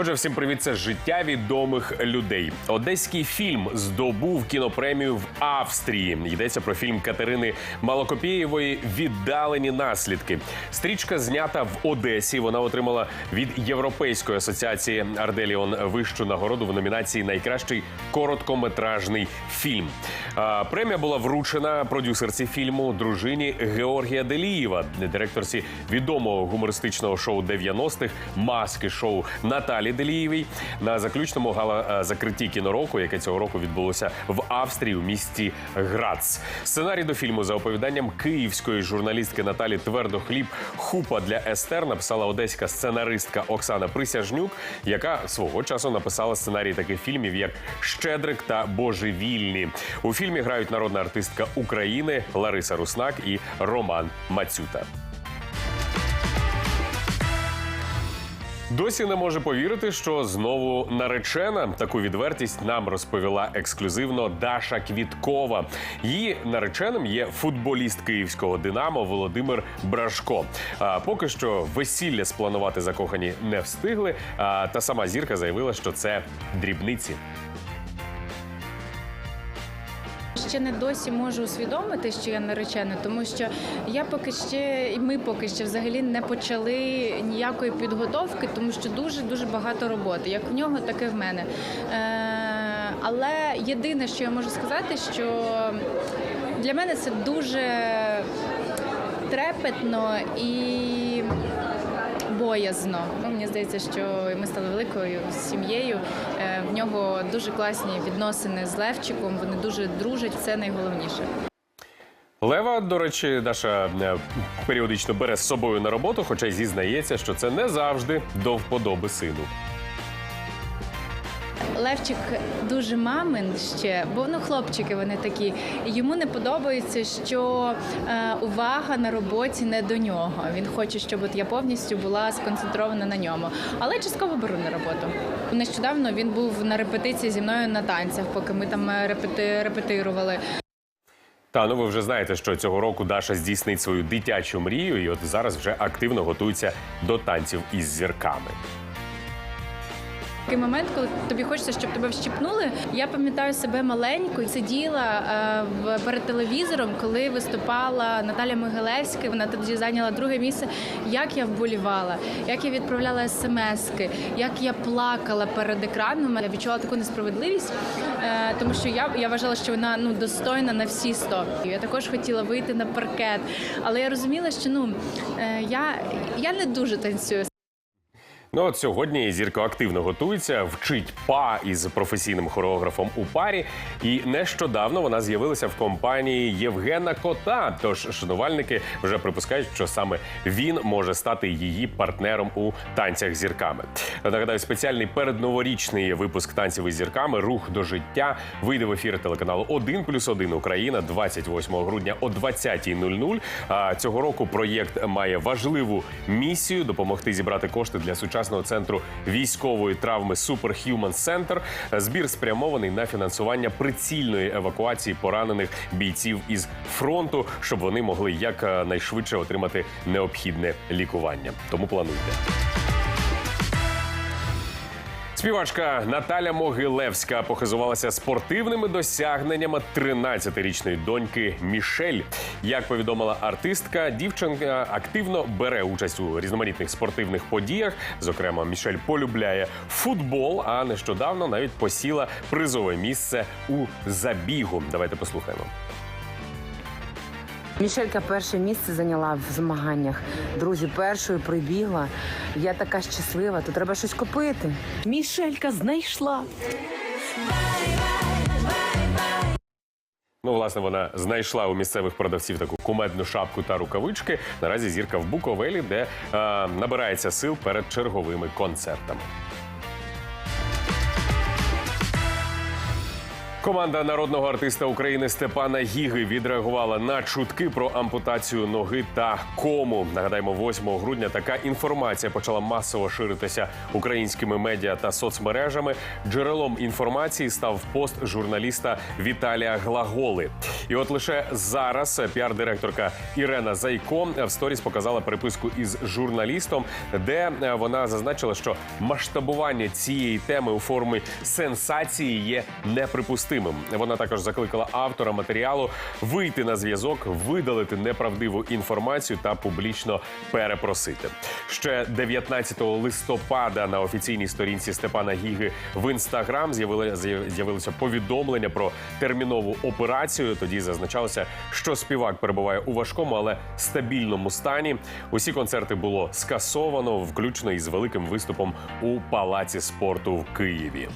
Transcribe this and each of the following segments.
Отже, всім привіт, це життя відомих людей. Одеський фільм здобув кінопремію в Австрії. Йдеться про фільм Катерини Малокопєєвої Віддалені наслідки. Стрічка знята в Одесі. Вона отримала від Європейської асоціації Арделіон вищу нагороду в номінації Найкращий короткометражний фільм. Премія була вручена продюсерці фільму дружині Георгія Делієва, директорці відомого гумористичного шоу 90-х маски шоу Наталі Делієвій на заключному гала е, закритті кінороку, яке цього року відбулося в Австрії у місті Грац. Сценарій до фільму за оповіданням київської журналістки Наталі Твердохліб Хупа для Естер написала одеська сценаристка Оксана Присяжнюк, яка свого часу написала сценарій таких фільмів, як Щедрик та Божевільні. У фільмі грають народна артистка України Лариса Руснак і Роман Мацюта. Досі не може повірити, що знову наречена таку відвертість нам розповіла ексклюзивно Даша Квіткова. Її нареченим є футболіст київського Динамо Володимир Брашко. А поки що весілля спланувати закохані не встигли. А та сама зірка заявила, що це дрібниці. Ще не досі можу усвідомити, що я наречена, тому що я поки ще, і ми поки ще взагалі не почали ніякої підготовки, тому що дуже дуже багато роботи, як в нього, так і в мене. Е, але єдине, що я можу сказати, що для мене це дуже трепетно і боязно. Ну, мені здається, що ми стали великою сім'єю. Е, В нього дуже класні відносини з Левчиком. Вони дуже дружать. Це найголовніше. Лева, до речі, Даша е, періодично бере з собою на роботу, хоча й зізнається, що це не завжди до вподоби сину. Левчик дуже мамин ще, бо ну хлопчики вони такі. Йому не подобається, що е, увага на роботі не до нього. Він хоче, щоб от я повністю була сконцентрована на ньому. Але частково беру на роботу. Нещодавно він був на репетиції зі мною на танцях, поки ми там е, репети, репетирували. Та ну ви вже знаєте, що цього року Даша здійснить свою дитячу мрію, і от зараз вже активно готується до танців із зірками. Такий момент, коли тобі хочеться, щоб тебе вщипнули. Я пам'ятаю себе маленькою, сиділа е, перед телевізором, коли виступала Наталя Могилевська. Вона тоді зайняла друге місце. Як я вболівала, як я відправляла смски, як я плакала перед екраном. Я відчула таку несправедливість, е, тому що я, я вважала, що вона ну достойна на всі 100. Я також хотіла вийти на паркет, але я розуміла, що ну е, я, я не дуже танцюю. Ну от сьогодні зірка активно готується, вчить па із професійним хореографом у парі. І нещодавно вона з'явилася в компанії Євгена Кота. Тож шанувальники вже припускають, що саме він може стати її партнером у танцях зірками. Нагадаю, спеціальний передноворічний випуск танців із зірками Рух до життя вийде в ефір телеканалу 1 плюс 1 Україна 28 грудня о 20.00. А цього року проєкт має важливу місію допомогти зібрати кошти для сучасного центру військової травми Superhuman Center. Збір спрямований на фінансування прицільної евакуації поранених бійців із фронту, щоб вони могли якнайшвидше отримати необхідне лікування. Тому плануйте. Співачка Наталя Могилевська похизувалася спортивними досягненнями 13-річної доньки Мішель. Як повідомила артистка, дівчинка активно бере участь у різноманітних спортивних подіях. Зокрема, Мішель полюбляє футбол, а нещодавно навіть посіла призове місце у забігу. Давайте послухаємо. Мішелька перше місце зайняла в змаганнях. Друзі, першою прибігла. Я така щаслива, то треба щось купити. Мішелька знайшла. Ну, власне, вона знайшла у місцевих продавців таку кумедну шапку та рукавички. Наразі зірка в Буковелі, де е, набирається сил перед черговими концертами. Команда народного артиста України Степана Гіги відреагувала на чутки про ампутацію ноги та кому. Нагадаємо, 8 грудня така інформація почала масово ширитися українськими медіа та соцмережами. Джерелом інформації став пост журналіста Віталія Глаголи. І от лише зараз піар-директорка Ірена Зайко в сторіс показала переписку із журналістом, де вона зазначила, що масштабування цієї теми у формі сенсації є неприпустимим. Вона також закликала автора матеріалу вийти на зв'язок, видалити неправдиву інформацію та публічно перепросити. Ще 19 листопада на офіційній сторінці Степана Гіги в інстаграм з'явилося повідомлення про термінову операцію. Тоді зазначалося, що співак перебуває у важкому, але стабільному стані. Усі концерти було скасовано, включно із великим виступом у палаці спорту в Києві.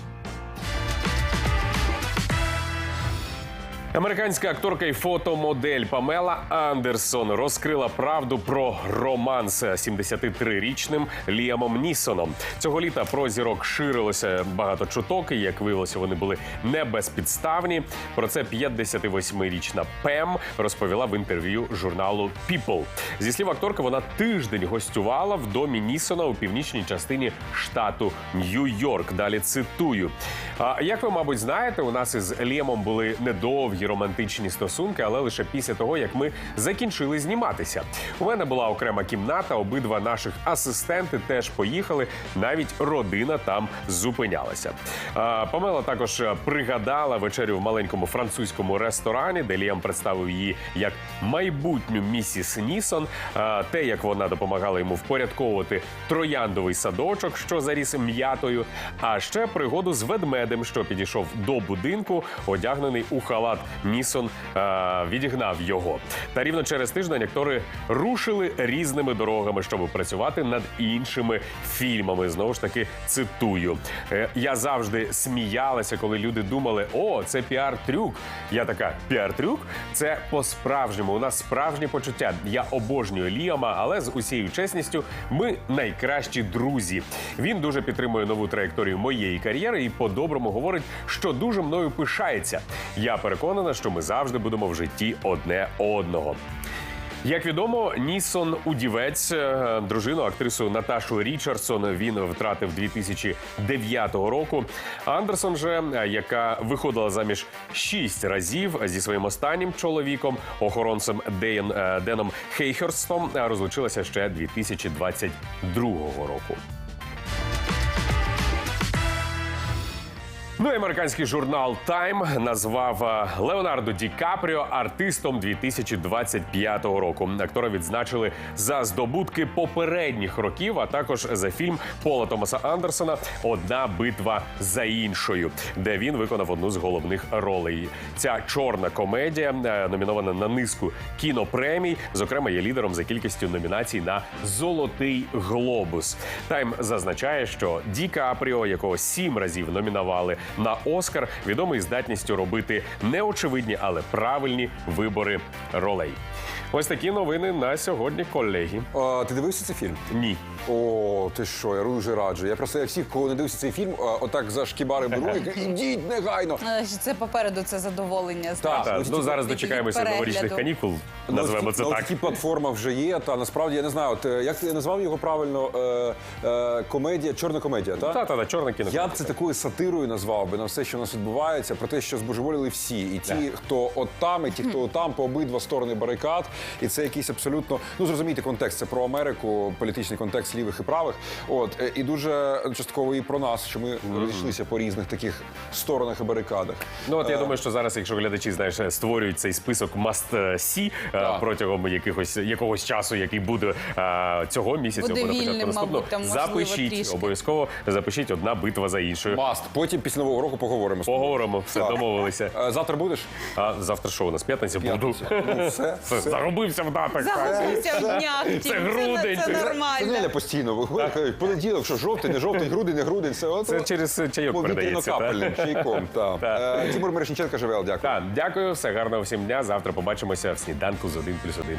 Американська акторка і фотомодель Памела Андерсон розкрила правду про роман з 73-річним Ліамом Нісоном. Цього літа про зірок ширилося багато чуток, і як виявилося, вони були не безпідставні. Про це 58-річна Пем розповіла в інтерв'ю журналу People. Зі слів акторки, вона тиждень гостювала в домі Нісона у північній частині штату Нью-Йорк. Далі цитую. А як ви, мабуть, знаєте, у нас із Ліамом були недовгі романтичні стосунки, але лише після того, як ми закінчили зніматися. У мене була окрема кімната, обидва наших асистенти теж поїхали. Навіть родина там зупинялася. Памела також е, пригадала вечерю в маленькому французькому ресторані, де Ліам представив її як майбутню місіс Нісон. Те, як вона допомагала йому впорядковувати трояндовий садочок, що заріс м'ятою. А ще пригоду з ведмедем, що підійшов до будинку, одягнений у халат Нісон, а, відігнав його. Та рівно через тиждень актори рушили різними дорогами, щоб працювати над іншими фільмами. Знову ж таки, цитую: «Е, я завжди сміялася, коли люди думали, о, це піар-трюк. Я така піар-трюк. Це по-справжньому. У нас справжні почуття. Я обожнюю Ліама, але з усією чесністю ми найкращі друзі. Він дуже підтримує нову траєкторію моєї кар'єри і по-доброму говорить, що дуже мною пишається. Я переконана, що ми завжди будемо в житті одне одного. Як відомо, Нісон Удівець, е, дружину актрису Наташу Річардсон, він втратив 2009 року. Андерсон же, е, яка виходила заміж шість разів зі своїм останнім чоловіком, охоронцем Дейн, е, Деном Хейхерстом, розлучилася ще 2022 року. Ну і американський журнал Time назвав е, Леонардо Ді Капріо артистом 2025 року. Актора відзначили за здобутки попередніх років, а також за фільм Пола Томаса Андерсона Одна битва за іншою, де він виконав одну з головних ролей. Ця чорна комедія е, номінована на низку кінопремій. Зокрема, є лідером за кількістю номінацій на Золотий глобус. Тайм зазначає, що Ді Капріо, якого сім разів номінували на Оскар, відомий здатністю робити неочевидні, але правильні вибори ролей. Ось такі новини на сьогодні, колеги. А, ти дивився цей фільм? Ні. О, ти що, я дуже раджу. Я просто я всіх, кого не дивився цей фільм, а, отак за шкібари беру і кажу, ідіть негайно. Е, що Це попереду це задоволення. Так, знаєш. Та, ну, ну ті- зараз дочекаємося перегляду. новорічних канікул. Ну, Назвемо такі- це ну, так. Такі платформа вже є. Та насправді я не знаю. От, е, як ти назвав його правильно? Е, е, комедія, чорна комедія, так? Та, та, та, чорна кіно. Я б це такою сатирою назвав би на все, що у нас відбувається, про те, що збожеволіли всі. І ті, хто от там, і ті, хто от там, по обидва сторони барикад. І це якийсь абсолютно, ну зрозумійте контекст. Це про Америку, політичний контекст лівих і правих. От е, і дуже частково і про нас, що ми розійшлися по різних таких сторонах і барикадах. Ну от я Е, думаю, що зараз, якщо глядачі знаєш, створюють цей список must see е, Так. протягом якихось якогось часу, який буде цього місяця, Буде або на початку наступного, там, запишіть трішки. обов'язково запишіть одна битва за іншою. Маст. Потім після нового року поговоримо. Поговоримо, все Так. домовилися. Завтра будеш? А завтра що у нас п'ятниця буду. Ну, Все, все. Заробився в датах. Загубився в днях. Тім. Це грудень. Це, Це Це не Неля постійно понеділок, що жовтий, не жовтий, грудень, не грудень. Все, от, Це через е, чайок передається. та? капельним чайком. та. Так. Е, Тимур Мирошниченко живе, дякую. Так, дякую, все гарного всім дня. Завтра побачимося в сніданку з 1 плюс 1.